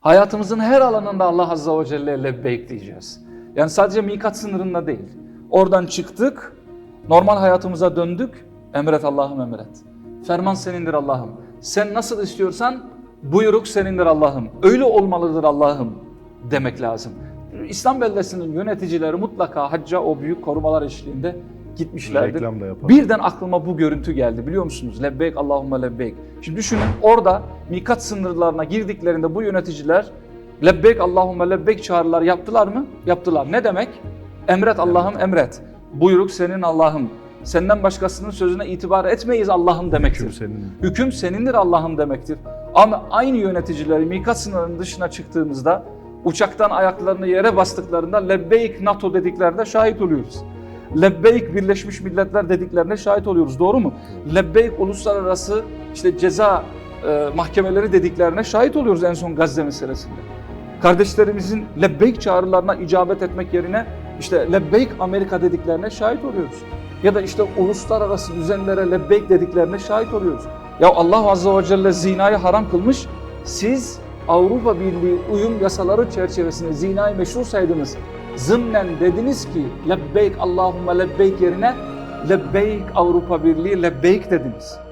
Hayatımızın her alanında Allah Azze ve Celle lebbeyk diyeceğiz. Yani sadece mikat sınırında değil. Oradan çıktık, normal hayatımıza döndük. Emret Allah'ım emret. Ferman senindir Allah'ım. Sen nasıl istiyorsan buyruk senindir Allah'ım. Öyle olmalıdır Allah'ım demek lazım. İslam beldesinin yöneticileri mutlaka hacca o büyük korumalar eşliğinde gitmişlerdir. Reklam da yapar. Birden aklıma bu görüntü geldi biliyor musunuz? Lebbeyk Allahümme lebbeyk. Şimdi düşünün orada mikat sınırlarına girdiklerinde bu yöneticiler lebbeyk Allahümme lebbeyk çağrılar yaptılar mı? Yaptılar. Ne demek? Emret Allah'ım emret. Buyruk senin Allah'ım. Senden başkasının sözüne itibar etmeyiz Allah'ım demektir. Hüküm senin. Hüküm senindir Allah'ım demektir. Ama aynı yöneticileri mikat sınırının dışına çıktığımızda uçaktan ayaklarını yere bastıklarında lebbeyk NATO dediklerinde şahit oluyoruz. Lebbeyk Birleşmiş Milletler dediklerine şahit oluyoruz. Doğru mu? Lebbeyk uluslararası işte ceza e, mahkemeleri dediklerine şahit oluyoruz en son Gazze meselesinde. Kardeşlerimizin lebbeyk çağrılarına icabet etmek yerine işte lebbeyk Amerika dediklerine şahit oluyoruz. Ya da işte uluslararası düzenlere lebbeyk dediklerine şahit oluyoruz. Ya Allah Azze ve Celle zinayı haram kılmış. Siz Avrupa Birliği uyum yasaları çerçevesinde zinayı meşru saydınız. Zımnen dediniz ki lebbeyk Allahümme lebbeyk yerine lebbeyk Avrupa Birliği lebbeyk dediniz.